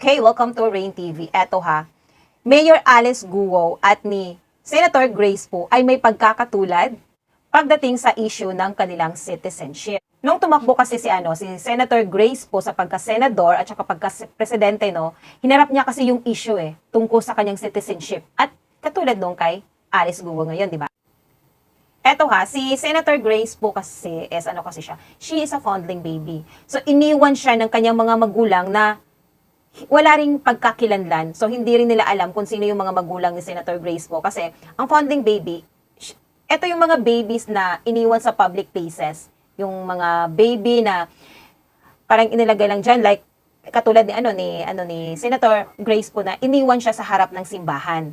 Okay, welcome to Rain TV. Eto ha, Mayor Alice Guo at ni Senator Grace po ay may pagkakatulad pagdating sa issue ng kanilang citizenship. Nung tumakbo kasi si ano, si Senator Grace po sa pagka-senador at saka pagka-presidente no, hinarap niya kasi yung issue eh tungkol sa kanyang citizenship. At katulad nung kay Alice Guo ngayon, di ba? Eto ha, si Senator Grace po kasi is ano kasi siya, she is a fondling baby. So iniwan siya ng kanyang mga magulang na wala ring pagkakilanlan. So, hindi rin nila alam kung sino yung mga magulang ni Senator Grace po. Kasi, ang founding baby, eto yung mga babies na iniwan sa public places. Yung mga baby na parang inilagay lang dyan, like, katulad ni, ano, ni, ano, ni Senator Grace po na iniwan siya sa harap ng simbahan.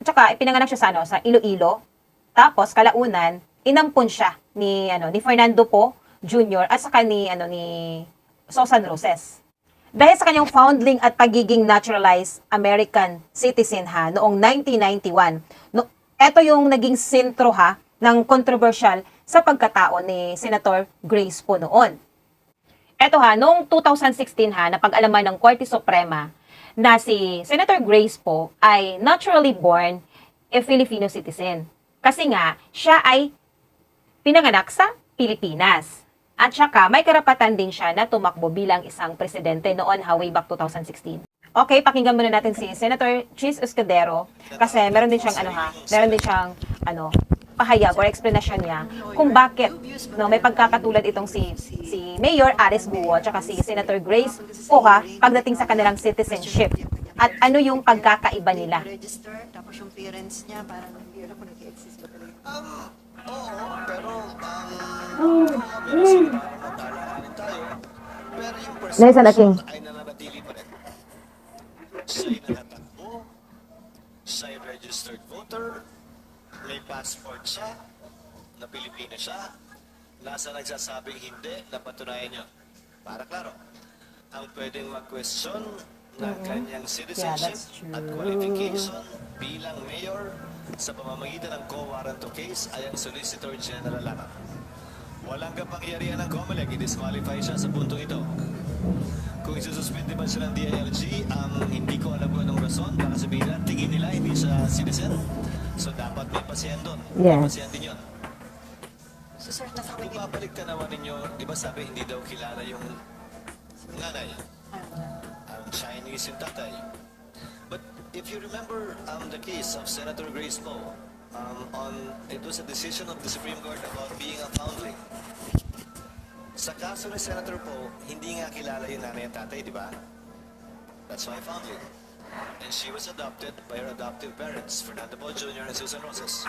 At saka, ipinanganak siya sa, ano, sa Iloilo. Tapos, kalaunan, inampon siya ni, ano, ni Fernando po Jr. at saka ni, ano, ni Susan Roses. Dahil sa kanyang foundling at pagiging naturalized American citizen ha, noong 1991, no, ito yung naging sentro ha ng controversial sa pagkatao ni Senator Grace po noon. Ito ha, noong 2016 ha, napag-alaman ng Korte Suprema na si Senator Grace po ay naturally born a Filipino citizen. Kasi nga, siya ay pinanganak sa Pilipinas. At saka, may karapatan din siya na tumakbo bilang isang presidente noon ha, way back 2016. Okay, pakinggan muna natin si Senator Chis Escudero kasi meron din siyang ano ha, meron din siyang ano, pahayag or explanation niya kung bakit no may pagkakatulad itong si si Mayor Aris Buo at si Senator Grace po ha pagdating sa kanilang citizenship at ano yung pagkakaiba nila. register, tapos yung parents niya, parang hindi kung nag-exist Pero yung Nelson Aking. perception ay nananatili pa rin. Siya'y nakatakbo, siya'y registered voter, may passport siya, na Pilipino siya, nasa nagsasabing hindi, napatunayan niyo. Para klaro, ang pwedeng mag-question ng kanyang citizenship true. at qualification bilang mayor sa pamamagitan ng co-warranto case ay ang Solicitor General lamang. Walang kapangyarihan ng COMELEC, i-disqualify siya sa punto ito. Kung isususpende man siya ng DILG, ang hindi ko alam kung anong rason, baka sabihin nila, tingin nila hindi siya citizen. So dapat may pasyan doon. May Yes. pasyan din yun. So sir, nasa Kung babalik tanawan ninyo, di ba sabi hindi daw kilala yung nanay? Ang Chinese yung tatay. But if you remember um, the case of Senator Grace Poe, um, on, it was a decision of the Supreme Court about being a foundling. Sa kaso ni Senator Poe, hindi nga kilala yung nanay at tatay, di ba? That's why foundling. And she was adopted by her adoptive parents, Fernando Poe Jr. and Susan Roses.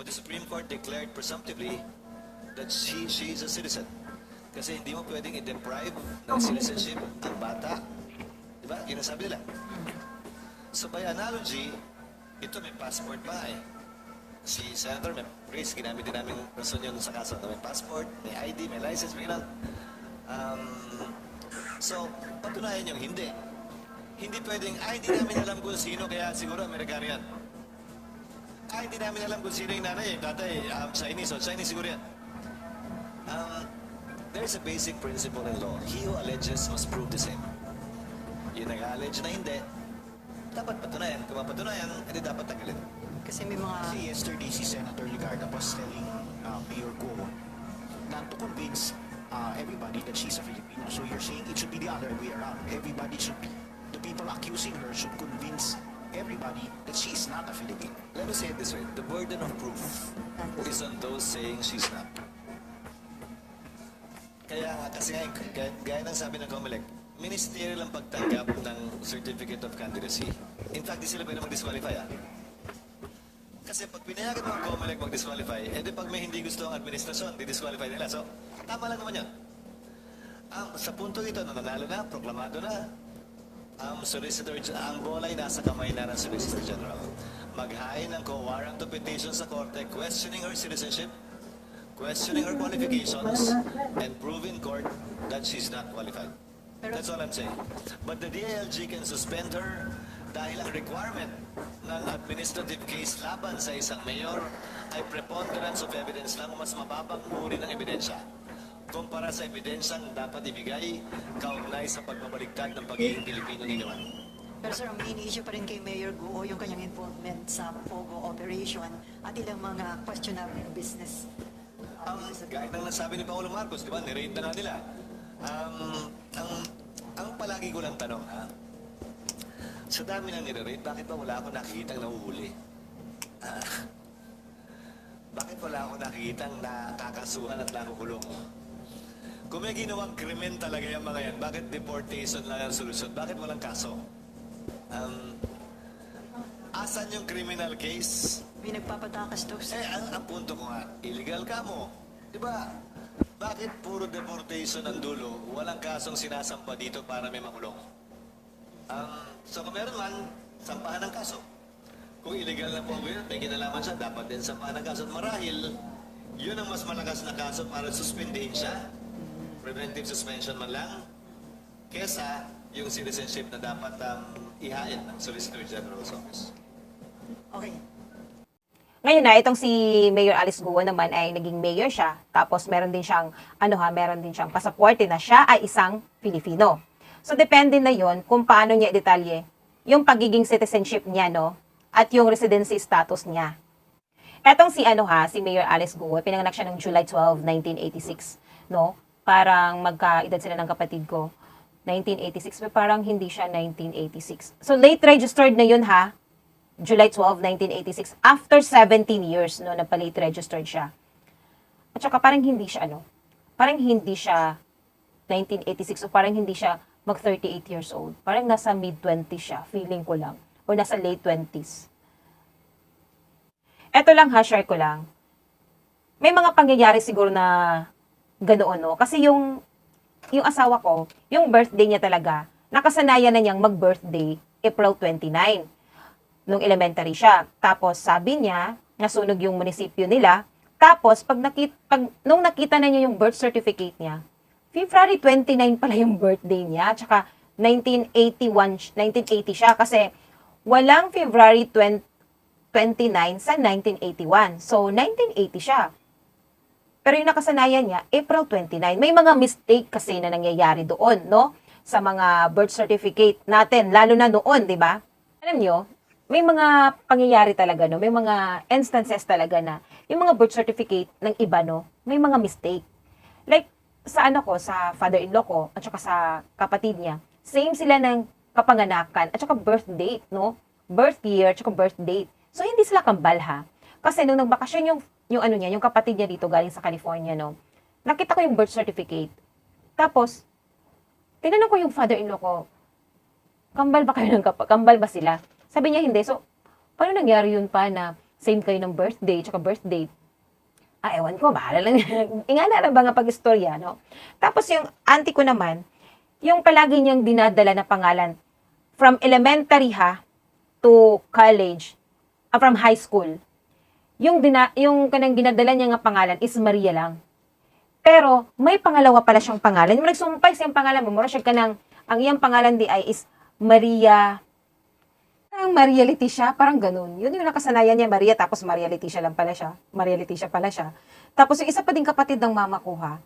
But the Supreme Court declared presumptively that she, she is a citizen. Kasi hindi mo pwedeng i-deprive ng citizenship ang bata. Di ba? Yun ang nila. So by analogy, ito may passport pa eh. Si Senator may Grace, ginamit din namin rason yun sa kaso may passport, may ID, may license, may ganun. Um, so, patunayan yung hindi. Hindi pwedeng, ay, hindi namin alam kung sino, kaya siguro Amerikano yan. Ay, hindi namin alam kung sino yung nanay, yung tatay, um, Chinese, o Chinese siguro yan. Um, there's a basic principle in law. He who alleges must prove the same. Yung nag-allege na hindi, dapat patunayan. Kung mapatunayan, hindi dapat tagalin. Kasi may mga... Kasi yesterday si Senator Ligarda was telling uh, Mayor Go na to convince uh, everybody that she's a Filipino. So you're saying it should be the other way around. Everybody should be, the people accusing her should convince everybody that she's not a Filipino. Let me say it this way. The burden of proof is on those saying she's not. Kaya nga, kasi nga, gaya, gaya ng sabi ng COMELEC, ministerial ang pagtanggap ng Certificate of Candidacy. In fact, di sila pwede mag-disqualify ah. Kasi pag pinayagan ng COMELEC mag-disqualify, eh di pag may hindi gusto ang administrasyon, di-disqualify nila. So, tama lang naman yan. Ang, sa punto ito, na nanalo na, proklamado na, ang Solicitor, ang bola ay nasa kamay na ng Solicitor General. Maghain ng co-warrant of petition sa korte questioning her citizenship, questioning her qualifications, and prove in court that she's not qualified. That's all I'm saying. But the DILG can suspend her dahil ang requirement ng administrative case laban sa isang mayor ay preponderance of evidence lang mas mababang uri ng ebidensya. kumpara sa ebidensyang dapat ibigay kaugnay sa pagbabaligtad ng pagiging Pilipino ni Juan. Pero sir, ang main issue pa rin kay Mayor Guo yung kanyang involvement sa POGO operation at ilang mga questionable business. Ang gaya ng nasabi ni Paolo Marcos, di ba, nirate na nga nila. Um, ang, ang palagi ko lang tanong, ha? Sa dami ng nire-rate, bakit ba wala akong nakikitang nahuhuli? Ah, bakit wala akong nakikitang nakakasuhan at nakukulong? Kung may ginawang krimen talaga yung mga yan, bakit deportation lang ang solusyon? Bakit walang kaso? Um, asan yung criminal case? May nagpapatakas daw sir. Eh, ang, ang punto ko nga, illegal ka mo. Di ba? Bakit puro deportation ang dulo? Walang kasong sinasampa dito para may makulong. Um, so kung meron man, sampahan ng kaso. Kung illegal na po yun, may kinalaman siya, dapat din sampahan ng kaso. At marahil, yun ang mas malakas na kaso para suspindihin siya. Preventive suspension man lang. Kesa yung citizenship na dapat um, ihain ng Solicitor General's Office. Okay. Ngayon na, itong si Mayor Alice Guo naman ay naging mayor siya. Tapos meron din siyang, ano ha, meron din siyang pasaporte na siya ay isang Filipino. So, depende na yon kung paano niya detalye yung pagiging citizenship niya, no? At yung residency status niya. Etong si ano ha, si Mayor Alice Guo, pinanganak siya noong July 12, 1986, no? Parang magkaedad sila ng kapatid ko. 1986, pero parang hindi siya 1986. So late registered na yun ha, July 12, 1986. After 17 years, no, napalate registered siya. At saka parang hindi siya, ano, parang hindi siya 1986 o parang hindi siya mag 38 years old. Parang nasa mid-20s siya, feeling ko lang. O nasa late 20s. Eto lang ha, share ko lang. May mga pangyayari siguro na ganoon, no? Kasi yung, yung asawa ko, yung birthday niya talaga, nakasanayan na niyang mag-birthday April 29 nung elementary siya. Tapos sabi niya, nasunog yung munisipyo nila. Tapos pag nakita pag nung nakita na niya yung birth certificate niya, February 29 pala yung birthday niya. Tsaka 1981 1980 siya kasi walang February 20, 29 sa 1981. So 1980 siya. Pero yung nakasanayan niya, April 29. May mga mistake kasi na nangyayari doon, no? Sa mga birth certificate natin, lalo na noon, di ba? Alam nyo, may mga pangyayari talaga, no? May mga instances talaga na yung mga birth certificate ng iba, no? May mga mistake. Like, sa ano ko, sa father-in-law ko, at saka sa kapatid niya, same sila ng kapanganakan, at saka birth date, no? Birth year, at saka birth date. So, hindi sila kambal, ha? Kasi nung nagbakasyon yung, yung ano niya, yung kapatid niya dito galing sa California, no? Nakita ko yung birth certificate. Tapos, tinanong ko yung father-in-law ko, kambal ba kayo ng kap- kambal ba sila? Sabi niya hindi. So, paano nangyari yun pa na same kayo ng birthday tsaka birth date? Ah, ewan ko, bahala lang. Ingana na ba nga pag-istorya, no? Tapos yung auntie ko naman, yung palagi niyang dinadala na pangalan, from elementary ha, to college, ah, from high school, yung, dina, yung kanang ginadala niya nga pangalan is Maria lang. Pero, may pangalawa pala siyang pangalan. Yung nagsumpay siyang pangalan mo, mura siya ka ng, ang iyang pangalan di ay is Maria, parang Maria Leticia, parang ganun. Yun yung nakasanayan niya, Maria, tapos Maria Leticia lang pala siya. Maria Leticia pala siya. Tapos yung isa pa din kapatid ng mama ko ha,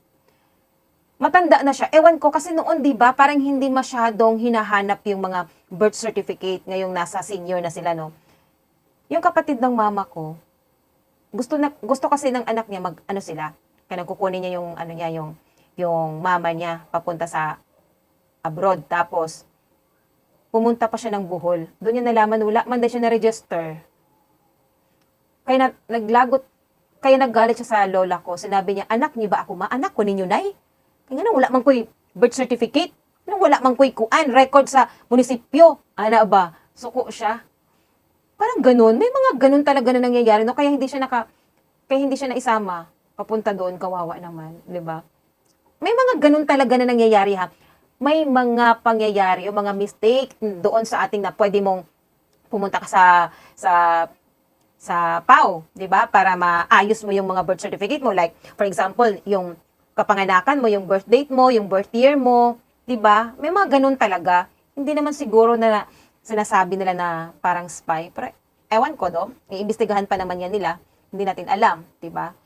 matanda na siya. Ewan ko, kasi noon, di ba, parang hindi masyadong hinahanap yung mga birth certificate ngayong nasa senior na sila, no? Yung kapatid ng mama ko, gusto na gusto kasi ng anak niya mag ano sila kaya kukunin niya yung ano niya yung yung mama niya papunta sa abroad tapos pumunta pa siya ng Bohol doon niya nalaman wala man din siya na register kaya na, naglagot kaya naggalit siya sa lola ko sinabi niya anak niyo ba ako ma anak ko ninyo nay kaya nga wala man ko'y birth certificate nang wala man ko'y kuan record sa munisipyo ana ba suko siya Parang ganun. May mga ganun talaga na nangyayari. No? Kaya hindi siya naka, kaya hindi siya naisama. Papunta doon, kawawa naman. ba? May mga ganun talaga na nangyayari ha. May mga pangyayari o mga mistake doon sa ating na pwede mong pumunta ka sa sa sa PAO, 'di ba? Para maayos mo yung mga birth certificate mo like for example, yung kapanganakan mo, yung birth date mo, yung birth year mo, 'di ba? May mga ganun talaga. Hindi naman siguro na sinasabi nila na parang spy. Pero ewan ko, no? Iimbestigahan pa naman yan nila. Hindi natin alam, 'di ba?